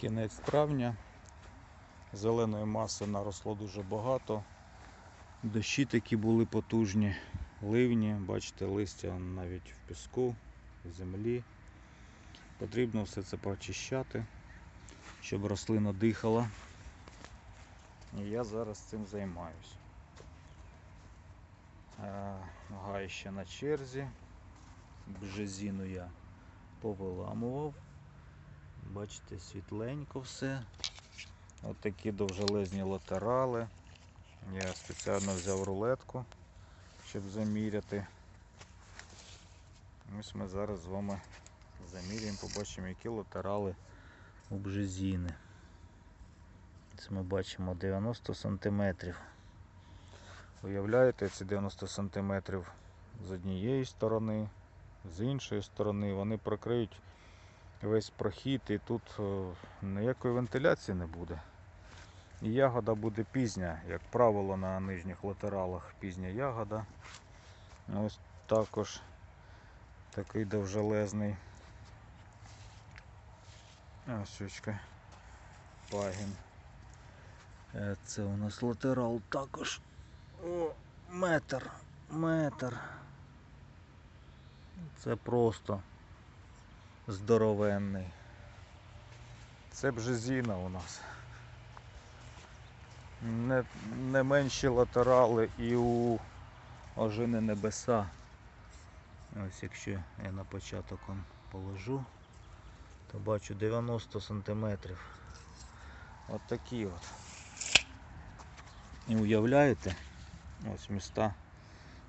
Кінець травня. Зеленої маси наросло дуже багато. Дощі такі були потужні, ливні, бачите, листя навіть в піску, в землі. Потрібно все це прочищати, щоб рослина дихала. І я зараз цим займаюсь. Е, Гай ще на черзі. Бжезіну я повиламував. Бачите, світленько все. От такі довжелезні латерали. Я спеціально взяв рулетку, щоб заміряти. Ось ми зараз з вами заміряємо, побачимо, які латерали у бжезіни. Ось ми бачимо 90 сантиметрів. Уявляєте, ці 90 сантиметрів з однієї сторони, з іншої сторони, вони прокриють весь прохід і тут е, ніякої вентиляції не буде. І ягода буде пізня, як правило, на нижніх латералах пізня ягода. Ось також такий довжелезний. Ось очка. Пагін. Е, Це у нас латерал також. О, метр, метр. Це просто здоровенний. Це бжезіна у нас. Не, не менші латерали і у ожини небеса. Ось якщо я на початок положу, то бачу 90 сантиметрів. От такі от. І уявляєте, ось міста,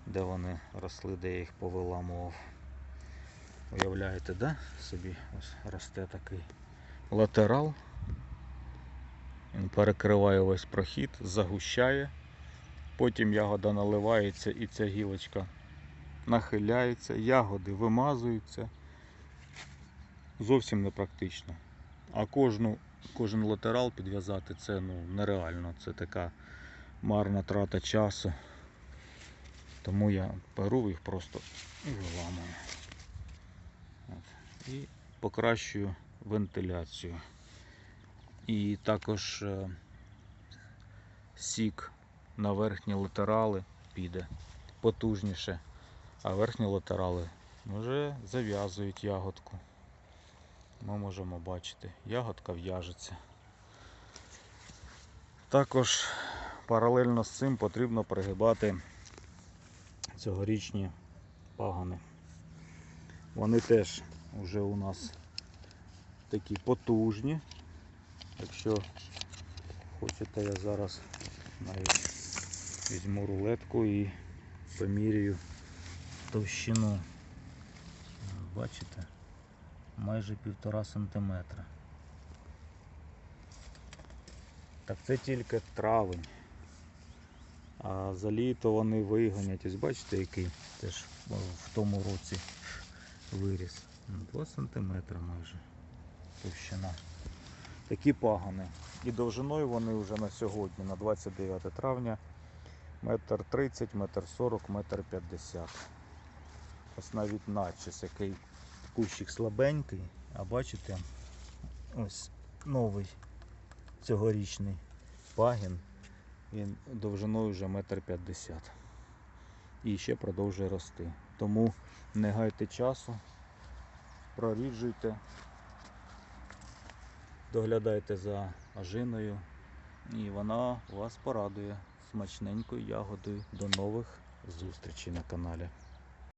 де вони росли, де я їх повиламував. Уявляєте, да? Собі ось росте такий латерал. Він перекриває весь прохід, загущає. Потім ягода наливається і ця гілочка нахиляється, ягоди вимазуються. Зовсім непрактично. А кожну, кожен латерал підв'язати це ну, нереально. Це така марна трата часу. Тому я беру їх просто і виламую. І покращую вентиляцію. І також е, сік на верхні латерали піде потужніше, а верхні латерали вже зав'язують ягодку. Ми можемо бачити, ягодка в'яжеться. Також паралельно з цим потрібно пригибати цьогорічні пагони. Вони теж вже у нас такі потужні. Якщо хочете, я зараз навіть візьму рулетку і поміряю товщину. Бачите? Майже півтора сантиметра. Так це тільки травень. А за літо вони вигонять. Ось бачите, який теж в тому році виріс. 2 сантиметри майже товщина. Такі пагони. І довжиною вони вже на сьогодні, на 29 травня, метр 30, метр 40, метр 50. Ось навіть надчис, який кущик слабенький, а бачите, ось новий цьогорічний пагін. Він довжиною вже метр 50. І ще продовжує рости. Тому не гайте часу, проріджуйте, доглядайте за ажиною і вона вас порадує смачненькою ягодою. До нових зустрічей на каналі.